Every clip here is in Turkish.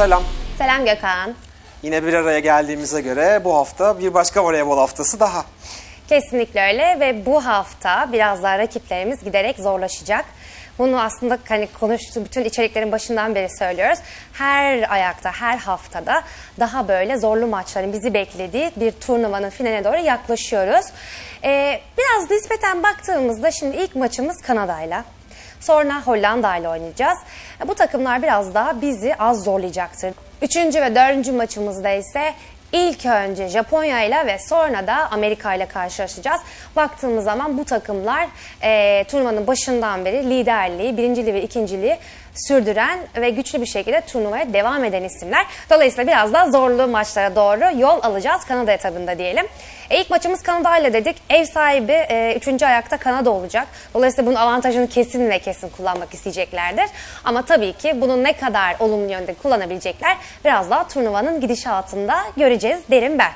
Selam. Selam Gökhan. Yine bir araya geldiğimize göre bu hafta bir başka voleybol haftası daha. Kesinlikle öyle ve bu hafta biraz daha rakiplerimiz giderek zorlaşacak. Bunu aslında hani konuştuğum bütün içeriklerin başından beri söylüyoruz. Her ayakta, her haftada daha böyle zorlu maçların bizi beklediği bir turnuvanın finaline doğru yaklaşıyoruz. Ee, biraz nispeten baktığımızda şimdi ilk maçımız Kanada'yla. Sonra Hollanda ile oynayacağız. Bu takımlar biraz daha bizi az zorlayacaktır. Üçüncü ve dördüncü maçımızda ise ilk önce Japonya ile ve sonra da Amerika ile karşılaşacağız. Baktığımız zaman bu takımlar e, turnuvanın başından beri liderliği, birinciliği ve ikinciliği sürdüren ve güçlü bir şekilde turnuvaya devam eden isimler. Dolayısıyla biraz daha zorlu maçlara doğru yol alacağız Kanada etabında diyelim. E, ilk maçımız Kanada ile dedik. Ev sahibi e, üçüncü ayakta Kanada olacak. Dolayısıyla bunun avantajını kesin ve kesin kullanmak isteyeceklerdir. Ama tabii ki bunu ne kadar olumlu yönde kullanabilecekler biraz daha turnuvanın gidişatında göreceğiz derim ben.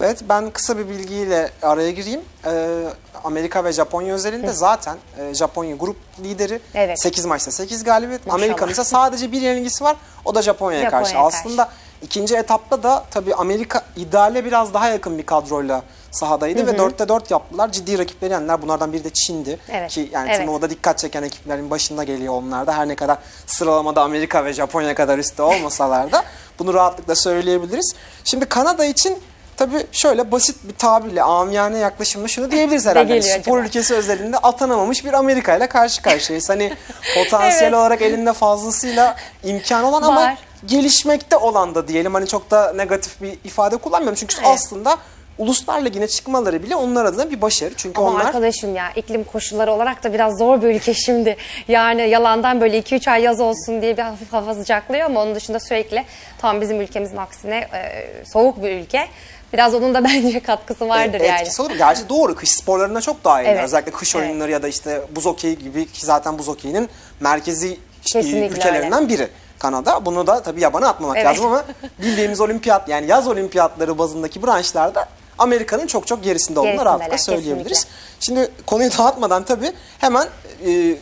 Evet ben kısa bir bilgiyle araya gireyim. Ee, Amerika ve Japonya özelinde zaten e, Japonya grup lideri. Evet. 8 maçta 8 galibiyet. Maşallah. Amerika'nın ise sadece bir yenilgisi var. O da Japonya'ya karşı. Japonya'ya karşı. Aslında ikinci etapta da tabii Amerika ideale biraz daha yakın bir kadroyla sahadaydı ve 4'te 4 yaptılar. Ciddi rakipleri yendiler. Bunlardan biri de Çin'di. Evet. Ki yani Evet. turnuvada dikkat çeken ekiplerin başında geliyor onlar da. Her ne kadar sıralamada Amerika ve Japonya kadar üstte olmasalar da bunu rahatlıkla söyleyebiliriz. Şimdi Kanada için tabii şöyle basit bir tabirle amiyane yaklaşımla şunu diyebiliriz herhalde. Hani spor acaba? ülkesi özelinde atanamamış bir Amerika ile karşı karşıyayız. Hani potansiyel Evet. olarak elinde fazlasıyla imkan olan ama Var. gelişmekte olan da diyelim. Hani çok da negatif bir ifade kullanmıyorum. Çünkü Evet. aslında Uluslar Ligi'ne çıkmaları bile onlar adına bir başarı. Çünkü Ama onlar arkadaşım ya iklim koşulları olarak da biraz zor bir ülke şimdi. Yani yalandan böyle 2-3 ay yaz olsun diye bir hafif hava sıcaklıyor ama onun dışında sürekli tam bizim ülkemizin aksine e, soğuk bir ülke. Biraz onun da bence katkısı vardır E, yani. Etkisi olur. Gerçi doğru kış sporlarına çok daha iyi. Evet. Özellikle kış Evet. oyunları ya da işte buz hokeyi gibi ki zaten buz hokeyinin merkezi Kesinlikle ülkelerinden biri. Kanada. Bunu da tabii yabana atmamak Evet. lazım ama bildiğimiz olimpiyat yani yaz olimpiyatları bazındaki branşlarda Amerika'nın çok çok gerisinde olduğunu rahatlıkla söyleyebiliriz. kesinlikle. Şimdi konuyu dağıtmadan tabii hemen e,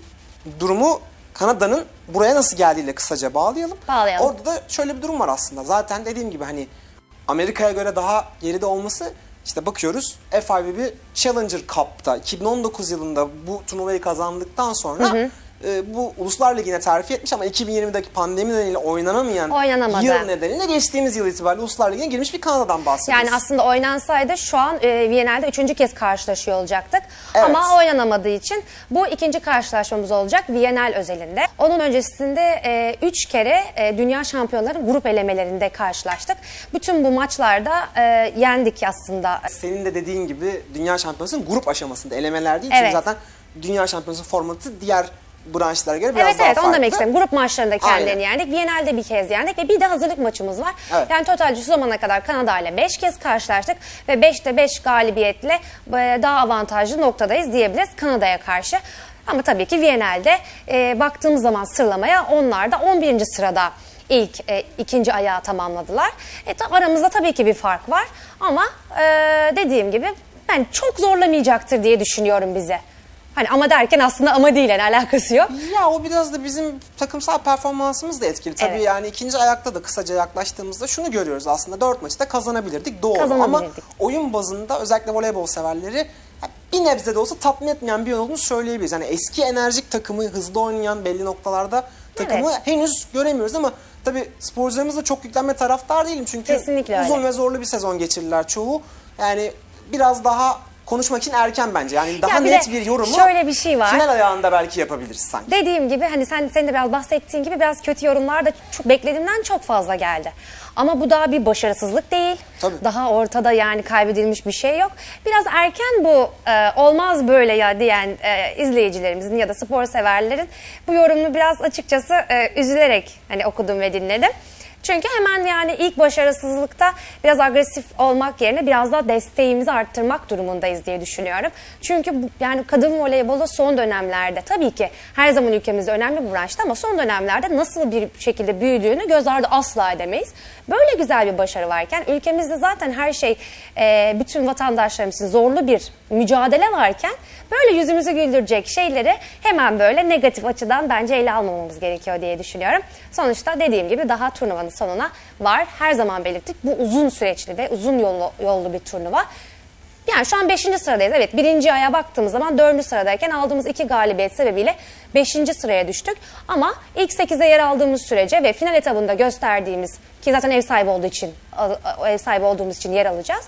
durumu Kanada'nın buraya nasıl geldiğiyle kısaca bağlayalım. Bağlayalım. Orada da şöyle bir durum var aslında. Zaten dediğim gibi hani Amerika'ya göre daha geride olması işte bakıyoruz FIVB Challenger Cup'ta. 2019 yılında bu turnuvayı kazandıktan sonra e, bu Uluslar Ligi'ne terfi etmiş ama 2020'deki pandemi nedeniyle oynanamayan Oynanamadı. yıl nedeniyle geçtiğimiz yıl itibariyle Uluslar Ligi'ne girmiş bir Kanada'dan bahsediyoruz. Yani aslında oynansaydı şu an e, Viyana'da üçüncü kez karşılaşıyor olacaktık. Evet. Ama oynanamadığı için bu ikinci karşılaşmamız olacak Viyana'l özelinde. Onun öncesinde e, üç kere e, dünya şampiyonları grup elemelerinde karşılaştık. Bütün bu maçlarda e, yendik aslında. Senin de dediğin gibi Dünya Şampiyonası'nın grup aşamasında elemeler değil. Evet. Çünkü zaten Dünya Şampiyonası formatı diğer branşlara göre biraz Evet daha evet farklı. onu demek istedim. Grup maçlarında kendilerini Aynen. yendik. Viyana'da bir kez yendik ve bir de hazırlık maçımız var. Evet. Yani totalde şu zamana kadar Kanada ile 5 kez karşılaştık ve 5'te 5 galibiyetle e, daha avantajlı noktadayız diyebiliriz Kanada'ya karşı. Ama tabii ki Viyana'da e, baktığımız zaman sıralamaya onlar da 11. sırada ilk e, ikinci ayağı tamamladılar. E, ta- aramızda tabii ki bir fark var ama e, dediğim gibi ben çok zorlamayacaktır diye düşünüyorum bize. Hani ama derken aslında ama değil yani alakası yok. Ya o biraz da bizim takımsal performansımız da etkili. Tabii Evet. yani ikinci ayakta da kısaca yaklaştığımızda şunu görüyoruz aslında. Dört maçı da kazanabilirdik doğru. Ama Kazanabilirdik. oyun bazında özellikle voleybol severleri ya bir nebze de olsa tatmin etmeyen bir yön olduğunu söyleyebiliriz. Yani eski enerjik takımı, hızlı oynayan belli noktalarda takımı henüz göremiyoruz ama tabii sporcularımız da çok yüklenme taraftar değilim. Çünkü Kesinlikle uzun öyle. ve zorlu bir sezon geçirdiler çoğu. Yani biraz daha konuşmak için erken bence. Yani daha Ya bir net de bir yorumu şöyle bir şey var. final ayağında belki yapabiliriz sanki. Dediğim gibi hani sen senin de biraz bahsettiğin gibi biraz kötü yorumlar da çok beklediğimden çok fazla geldi. Ama bu daha bir başarısızlık değil. Tabii. Daha ortada yani kaybedilmiş bir şey yok. Biraz erken bu e, olmaz böyle ya diyen e, izleyicilerimizin ya da spor severlerin bu yorumunu biraz açıkçası e, üzülerek hani okudum ve dinledim. Çünkü hemen yani ilk başarısızlıkta biraz agresif olmak yerine biraz daha desteğimizi arttırmak durumundayız diye düşünüyorum. Çünkü bu, yani kadın voleybolu son dönemlerde tabii ki her zaman ülkemizde önemli bir branştı ama son dönemlerde nasıl bir şekilde büyüdüğünü göz ardı asla edemeyiz. Böyle güzel bir başarı varken ülkemizde zaten her şey e, bütün vatandaşlarımız için zorlu bir mücadele varken böyle yüzümüzü güldürecek şeyleri hemen böyle negatif açıdan bence ele almamamız gerekiyor diye düşünüyorum. Sonuçta dediğim gibi daha turnuvanın sonuna var. Her zaman belirttik. Bu uzun süreçli ve uzun yollu, yollu bir turnuva. Yani şu an 5. sıradayız. Evet birinci aya baktığımız zaman 4. sıradayken aldığımız iki galibiyet sebebiyle 5. sıraya düştük. Ama ilk 8'e yer aldığımız sürece ve final etabında gösterdiğimiz ki zaten ev sahibi olduğu için ev sahibi olduğumuz için yer alacağız.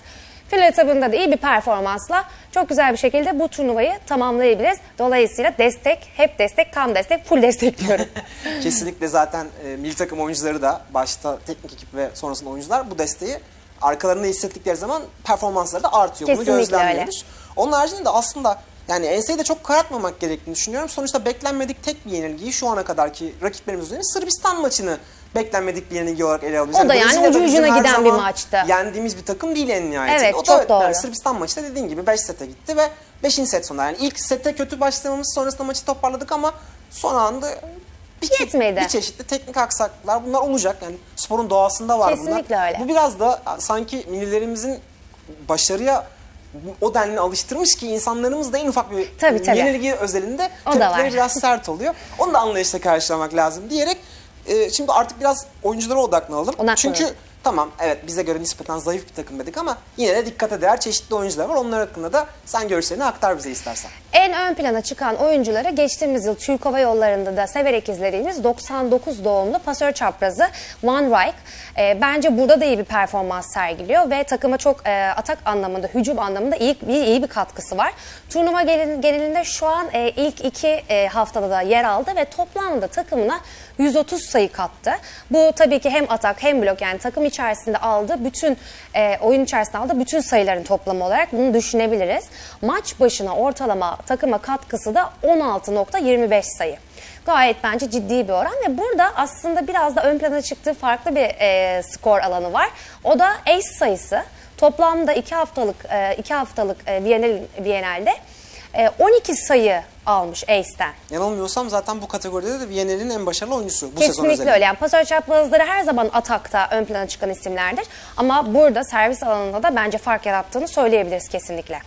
Final etabında da iyi bir performansla çok güzel bir şekilde bu turnuvayı tamamlayabiliriz. Dolayısıyla destek, hep destek, tam destek, full destek diyorum. Kesinlikle zaten e, milli takım oyuncuları da başta teknik ekip ve sonrasında oyuncular bu desteği arkalarında hissettikleri zaman performansları da artıyor. Bunu Kesinlikle gözlemliyoruz. Onun haricinde de aslında yani enseyi de çok karartmamak gerektiğini düşünüyorum. Sonuçta beklenmedik tek bir yenilgiyi şu ana kadarki rakiplerimiz üzerine Sırbistan maçını beklenmedik bir yenilgi olarak ele alabiliriz. O da yani Brezilya'da ucu bizim ucuna her giden bir zaman maçtı. Yendiğimiz bir takım değil en nihayetinde. Evet, o çok da, doğru. Yani Sırbistan maçı da dediğin gibi 5 sete gitti ve 5. set sonunda. Yani ilk sete kötü başlamamız sonrasında maçı toparladık ama son anda bir, Yetmedi. bir çeşitli teknik aksaklıklar bunlar olacak. Yani sporun doğasında var Kesinlikle bunlar. öyle. Bu biraz da sanki millilerimizin başarıya o denli alıştırmış ki insanlarımız da en ufak bir Tabii, tabii. yenilgi özelinde O da tepkileri var. biraz sert oluyor. Onu da anlayışla karşılamak lazım diyerek e, şimdi artık biraz oyunculara odaklanalım. Odaklanalım. Çünkü tamam evet bize göre nispeten zayıf bir takım dedik ama yine de dikkate değer çeşitli oyuncular var. Onlar hakkında da sen görüşlerini aktar bize istersen. En ön plana çıkan oyuncuları geçtiğimiz yıl Türk Hava Yolları'nda da severek izlediğimiz 99 doğumlu pasör çaprazı Van Rijk. Ee, bence burada da iyi bir performans sergiliyor ve takıma çok e, atak anlamında, hücum anlamında iyi, iyi, iyi bir katkısı var. Turnuva genel- genelinde şu an e, ilk iki e, haftada da yer aldı ve toplamda takımına 130 sayı kattı. Bu tabii ki hem atak hem blok yani takım içerisinde aldığı bütün e, oyun içerisinde aldığı bütün sayıların toplamı olarak bunu düşünebiliriz. Maç başına ortalama takıma katkısı da 16.25 sayı. Gayet bence ciddi bir oran ve burada aslında biraz da ön plana çıktığı farklı bir e, skor alanı var. O da ace sayısı. Toplamda 2 haftalık e, iki haftalık e, Viyanel, Viyanel'de e, 12 sayı almış Ace'den. Yanılmıyorsam zaten bu kategoride de Viyanel'in en başarılı oyuncusu bu sezon Kesinlikle öyle. Yani pasör çaprazları her zaman atakta ön plana çıkan isimlerdir. Ama burada servis alanında da bence fark yarattığını söyleyebiliriz kesinlikle.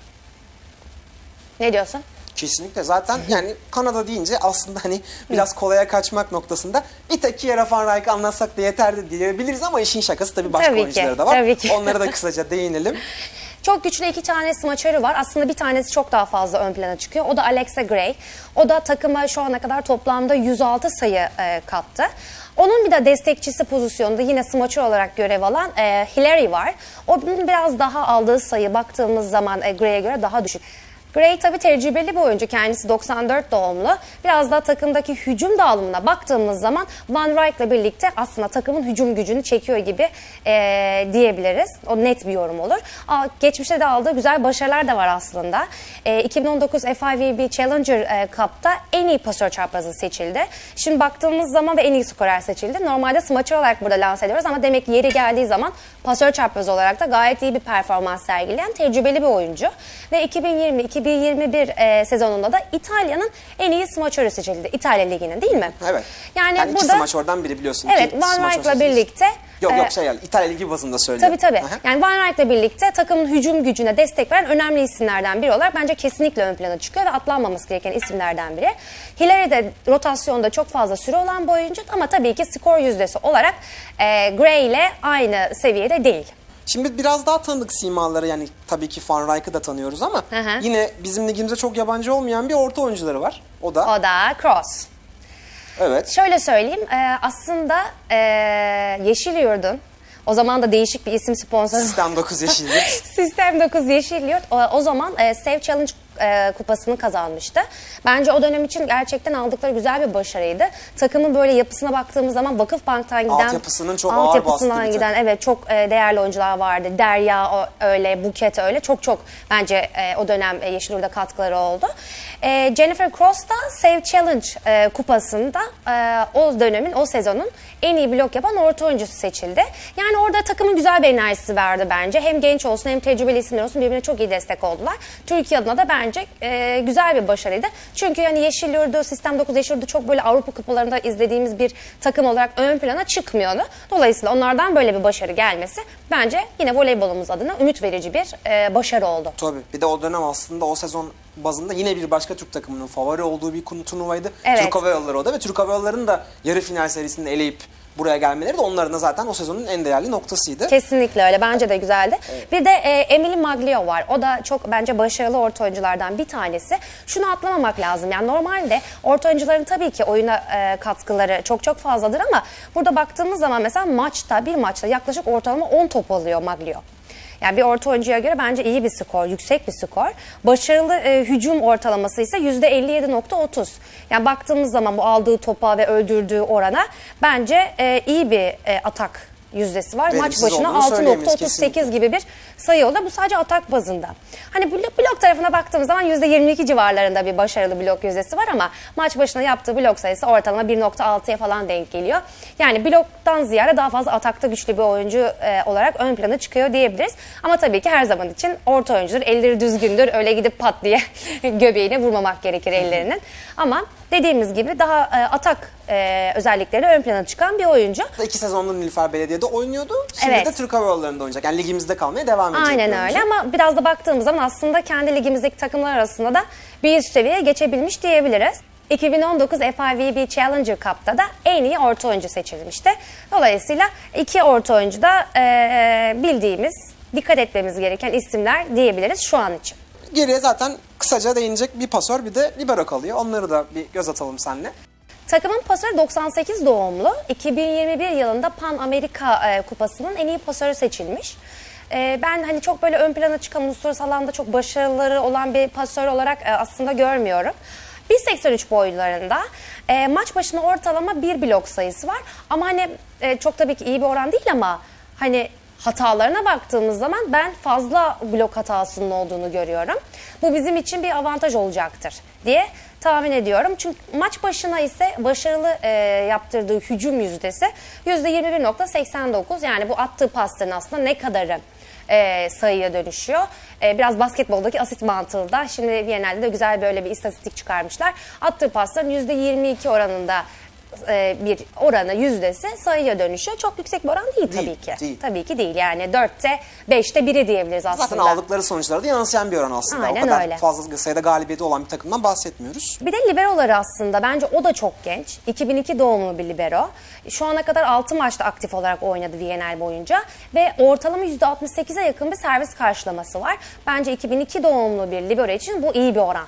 Ne diyorsun? Kesinlikle zaten yani Kanada deyince aslında hani biraz kolaya kaçmak noktasında bir tek Kiera Van Rijk'ı anlatsak da yeterdi diyebiliriz ama işin şakası tabii başka Tabii ki, oyuncuları da var. tabii ki. Onlara da kısaca değinelim. Çok güçlü iki tane smaçörü var. Aslında bir tanesi çok daha fazla ön plana çıkıyor. O da Alexa Gray. O da takıma şu ana kadar toplamda 106 sayı e, kattı. Onun bir de destekçisi pozisyonda yine smaçör olarak görev alan e, Hillary var. Onun biraz daha aldığı sayı baktığımız zaman e, Gray'e göre daha düşük. Gray tabii tecrübeli bir oyuncu. Kendisi 94 doğumlu. Biraz daha takımdaki hücum dağılımına baktığımız zaman Van Rijk'la birlikte aslında takımın hücum gücünü çekiyor gibi e, diyebiliriz. O net bir yorum olur. Aa, geçmişte de aldığı güzel başarılar da var aslında. E, 2019 FIVB Challenger e, Cup'ta en iyi pasör çaprazı seçildi. Şimdi baktığımız zaman ve en iyi skorer seçildi. Normalde smaçör olarak burada lanse ediyoruz ama demek ki yeri geldiği zaman pasör çaprazı olarak da gayet iyi bir performans sergileyen tecrübeli bir oyuncu. Ve 2020-2021 e, sezonunda da İtalya'nın en iyi smaçörü seçildi. İtalya Ligi'nin değil mi? Evet. Yani, yani iki burada smaç oradan biri biliyorsun. Evet İki Van Rijk'la birlikte Yok e, yok şey yani İtalya Ligi bazında söylüyorum. Tabii tabii. Aha. Yani Van Rijk'la birlikte takımın hücum gücüne destek veren önemli isimlerden biri olarak bence kesinlikle ön plana çıkıyor ve atlanmaması gereken isimlerden biri. Hillary de rotasyonda çok fazla süre olan bir oyuncu ama tabii ki skor yüzdesi olarak e, Gray ile aynı seviyede değil. Şimdi biraz daha tanıdık simaları yani tabii ki Van Rijk'ı da tanıyoruz ama Hı hı. yine bizim ligimize çok yabancı olmayan bir orta oyuncuları var. O da O da Cross. evet. Şöyle söyleyeyim e, aslında e, Yeşil Yurt'un o zaman da değişik bir isim sponsoru Sistem 9 yeşillik. Sistem 9 Yeşil Yurt o, o zaman e, Save Challenge e, kupasını kazanmıştı. Bence o dönem için gerçekten aldıkları güzel bir başarıydı. Takımın böyle yapısına baktığımız zaman Vakıfbank'tan giden Altyapısının çok ağır altyapısından bastığı bir giden evet çok e, değerli oyuncular vardı. Derya o, öyle, Buket öyle çok çok bence e, o dönem e, Yeşil Yurt'a katkıları oldu. E, Jennifer Cross da Save Challenge e, kupasında e, o dönemin o sezonun en iyi blok yapan orta oyuncusu seçildi. Yani orada takımın güzel bir enerjisi vardı bence. Hem genç olsun hem tecrübeli isimler olsun birbirine çok iyi destek oldular. Türkiye adına da bence e, güzel bir başarıydı. Çünkü yani Yeşil Yurdu, Sistem 9 Yeşil Yurdu çok böyle Avrupa kupalarında izlediğimiz bir takım olarak ön plana çıkmıyordu. Dolayısıyla onlardan böyle bir başarı gelmesi bence yine voleybolumuz adına ümit verici bir e, başarı oldu. Tabii. Bir de o dönem aslında o sezon bazında yine bir başka Türk takımının favori olduğu bir turnuvaydı. Evet. Türk Hava Yolları o da ve Türk Hava Yolları'nın da yarı final serisinde eleyip buraya gelmeleri de onların da zaten o sezonun en değerli noktasıydı. Kesinlikle öyle. Bence de güzeldi. Bir de e, Emily Maglio var. O da çok bence başarılı orta oyunculardan bir tanesi. Şunu atlamamak lazım. Yani normalde orta oyuncuların tabii ki oyuna e, katkıları çok çok fazladır ama burada baktığımız zaman mesela maçta bir maçta yaklaşık ortalama 10 top alıyor Maglio. Yani bir orta oyuncuya göre bence iyi bir skor, yüksek bir skor. Başarılı e, hücum ortalaması ise %57.30. Yani baktığımız zaman bu aldığı topa ve öldürdüğü orana bence e, iyi bir e, atak yüzdesi var. Maç Verimsiz başına olduğunu söyleyemeyiz 6.38 kesinlikle. gibi bir sayı oldu. Bu sadece atak bazında. Hani blok, tarafına baktığımız zaman %22 civarlarında bir başarılı blok yüzdesi var ama maç başına yaptığı blok sayısı ortalama 1.6'ya falan denk geliyor. Yani bloktan ziyade daha fazla atakta güçlü bir oyuncu e, olarak ön plana çıkıyor diyebiliriz. Ama tabii ki her zaman için orta oyuncudur. Elleri düzgündür. Öyle gidip pat diye göbeğine vurmamak gerekir ellerinin. Ama dediğimiz gibi daha e, atak e, özellikleri ön plana çıkan bir oyuncu. İki sezonda Nilüfer Belediye'de oynuyordu. Şimdi Evet. de Türk Hava Yolları'nda oynayacak. Yani ligimizde kalmaya devam edecek. Aynen oyuncu. öyle ama biraz da baktığımız zaman aslında kendi ligimizdeki takımlar arasında da bir üst seviyeye geçebilmiş diyebiliriz. 2019 FIVB Challenger Cup'ta da en iyi orta oyuncu seçilmişti. Dolayısıyla iki orta oyuncu da eee, bildiğimiz, dikkat etmemiz gereken isimler diyebiliriz şu an için. Geriye zaten kısaca değinecek bir pasör bir de libero kalıyor. Onları da bir göz atalım seninle. Takımın pasörü 98 doğumlu. 2021 yılında Pan Amerika e, Kupası'nın en iyi pasörü seçilmiş. E, ben hani çok böyle ön plana çıkan uluslararası alanda çok başarıları olan bir pasör olarak e, aslında görmüyorum. 1.83 boylarında e, maç başına ortalama bir blok sayısı var. Ama hani e, çok tabii ki iyi bir oran değil ama hani hatalarına baktığımız zaman ben fazla blok hatasının olduğunu görüyorum. Bu bizim için bir avantaj olacaktır diye tahmin ediyorum. Çünkü maç başına ise başarılı e, yaptırdığı hücum yüzdesi %21.89 yani bu attığı pasların aslında ne kadarı e, sayıya dönüşüyor. E, biraz basketboldaki asist mantığı da şimdi Viyana'da da güzel böyle bir istatistik çıkarmışlar. Attığı pasların %22 oranında e, bir oranı yüzdesi sayıya dönüşüyor. Çok yüksek bir oran değil tabii Değil, ki. değil. Tabii ki değil. Yani 4'te 5'te biri diyebiliriz aslında. Zaten aldıkları sonuçlara da yansıyan bir oran aslında. Aynen o kadar öyle. fazla sayıda galibiyeti olan bir takımdan bahsetmiyoruz. Bir de liberoları aslında bence o da çok genç. 2002 doğumlu bir libero. Şu ana kadar 6 maçta aktif olarak oynadı VNL boyunca ve ortalama %68'e yakın bir servis karşılaması var. Bence 2002 doğumlu bir libero için bu iyi bir oran.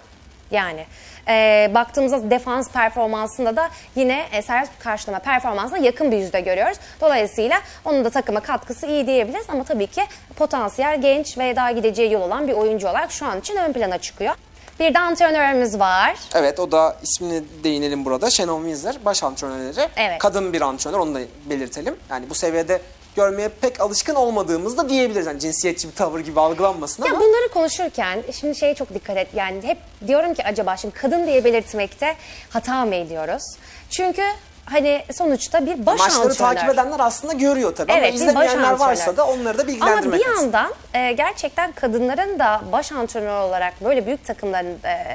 Yani e, baktığımızda defans performansında da yine e, servis karşılama performansına yakın bir yüzde görüyoruz. Dolayısıyla onun da takıma katkısı iyi diyebiliriz ama tabii ki potansiyel genç ve daha gideceği yol olan bir oyuncu olarak şu an için ön plana çıkıyor. Bir de antrenörümüz var. Evet o da ismini değinelim burada. Şenol Wiesler baş antrenörleri. Evet. Kadın bir antrenör onu da belirtelim. Yani bu seviyede görmeye pek alışkın olmadığımız da diyebiliriz. Yani cinsiyetçi bir tavır gibi algılanmasın Ya ama. bunları konuşurken şimdi şeye çok dikkat et. Yani hep diyorum ki acaba şimdi kadın diye belirtmekte hata mı ediyoruz? Çünkü hani sonuçta bir baş Maçları antrenör. takip edenler aslında görüyor tabii Evet, ama izlemeyenler varsa da onları da Ama bilgilendirmek bir lazım. yandan e, gerçekten kadınların da baş antrenör olarak böyle büyük takımların e,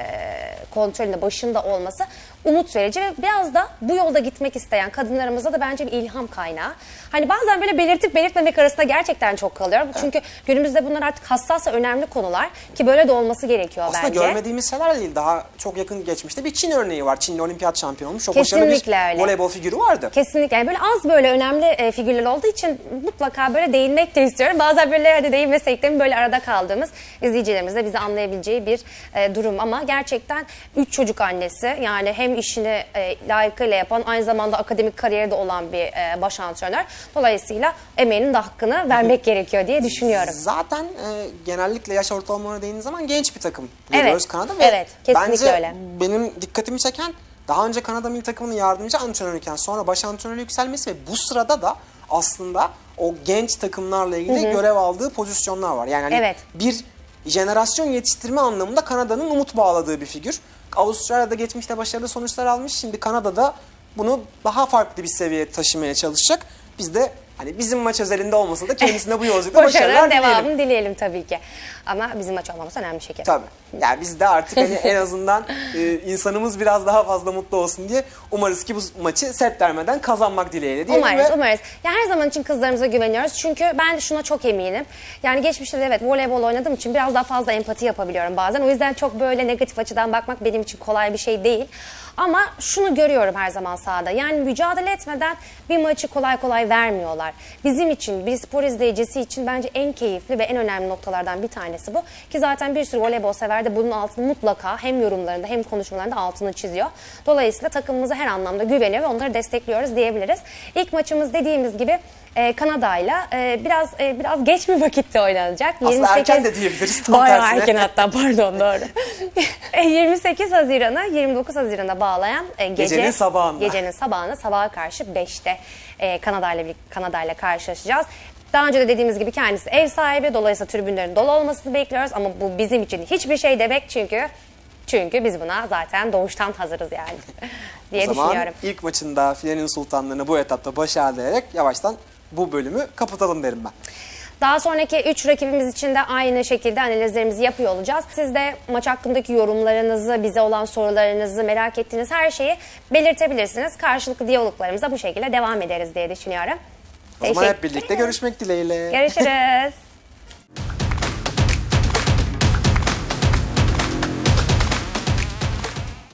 kontrolünde başında olması umut verici ve biraz da bu yolda gitmek isteyen kadınlarımıza da bence bir ilham kaynağı. Hani bazen böyle belirtip belirtmemek arasında gerçekten çok kalıyorum. Çünkü günümüzde bunlar artık hassas ve önemli konular ki böyle de olması gerekiyor Aslında bence. görmediğimiz şeyler değil. Daha çok yakın geçmişte bir Çin örneği var. Çinli olimpiyat şampiyonu olmuş. Çok başarılı bir Kesinlikle öyle. voleybol figürü vardı. Kesinlikle. Yani böyle az böyle önemli e, figürler olduğu için mutlaka böyle değinmek de istiyorum. Bazen böyle hadi değinmesek de böyle arada kaldığımız izleyicilerimiz de bizi anlayabileceği bir e, durum. Ama gerçekten üç çocuk annesi yani hem işini e, layıkıyla yapan aynı zamanda akademik kariyeri de olan bir e, baş antrenör. Dolayısıyla emeğinin de hakkını vermek gerekiyor diye düşünüyorum. Zaten e, genellikle yaş ortalamalarına değindiğiniz zaman genç bir takım Evet. görüyoruz Kanada ve Evet, kesinlikle bence öyle. benim dikkatimi çeken daha önce Kanada milli takımının yardımcı antrenörüyken sonra baş antrenörü yükselmesi ve bu sırada da aslında o genç takımlarla ilgili görev aldığı pozisyonlar var. Yani hani Evet. bir jenerasyon yetiştirme anlamında Kanada'nın umut bağladığı bir figür. Avustralya'da geçmişte başarılı sonuçlar almış. Şimdi Kanada'da bunu daha farklı bir seviyeye taşımaya çalışacak. Biz de hani bizim maç özelinde olmasa da kendisine bu yolculukta başarılar Başarıların dileyelim. devamını dileyelim tabii ki. Ama bizim maç olmamız önemli şeker. Tabii. Yani biz de artık hani en azından e, insanımız biraz daha fazla mutlu olsun diye umarız ki bu maçı set vermeden kazanmak dileğiyle diyelim Umarız, ve umarız. Ya her zaman için kızlarımıza güveniyoruz. Çünkü ben şuna çok eminim. Yani geçmişte de evet voleybol oynadığım için biraz daha fazla empati yapabiliyorum bazen. O yüzden çok böyle negatif açıdan bakmak benim için kolay bir şey değil. Ama şunu görüyorum her zaman sahada. Yani mücadele etmeden bir maçı kolay kolay vermiyorlar. Bizim için, bir spor izleyicisi için bence en keyifli ve en önemli noktalardan bir tanesi bu. Ki zaten bir sürü voleybol sever de bunun altını mutlaka hem yorumlarında hem konuşmalarında altını çiziyor. Dolayısıyla takımımıza her anlamda güveniyor ve onları destekliyoruz diyebiliriz. İlk maçımız dediğimiz gibi e, Kanada'yla e, biraz e, biraz geç bir vakitte oynanacak. Aslında erken de diyebiliriz, tam Bayağı tersine. erken hatta pardon doğru. E, 28 Haziran'a 29 Haziran'a bağlayan e, gece, Gecenin sabahında. Gecenin sabahına sabaha karşı 5'te e, Kanada ile Kanada ile karşılaşacağız. Daha önce de dediğimiz gibi kendisi ev sahibi dolayısıyla tribünlerin dolu olmasını bekliyoruz ama bu bizim için hiçbir şey demek çünkü çünkü biz buna zaten doğuştan hazırız yani diye o zaman düşünüyorum. ilk maçında filenin sultanlığını bu etapta başarılayarak yavaştan bu bölümü kapatalım derim ben. Daha sonraki 3 rakibimiz için de aynı şekilde analizlerimizi yapıyor olacağız. Siz de maç hakkındaki yorumlarınızı, bize olan sorularınızı, merak ettiğiniz her şeyi belirtebilirsiniz. Karşılıklı diyaloglarımıza bu şekilde devam ederiz diye düşünüyorum. O zaman hep birlikte görüşmek dileğiyle. Görüşürüz.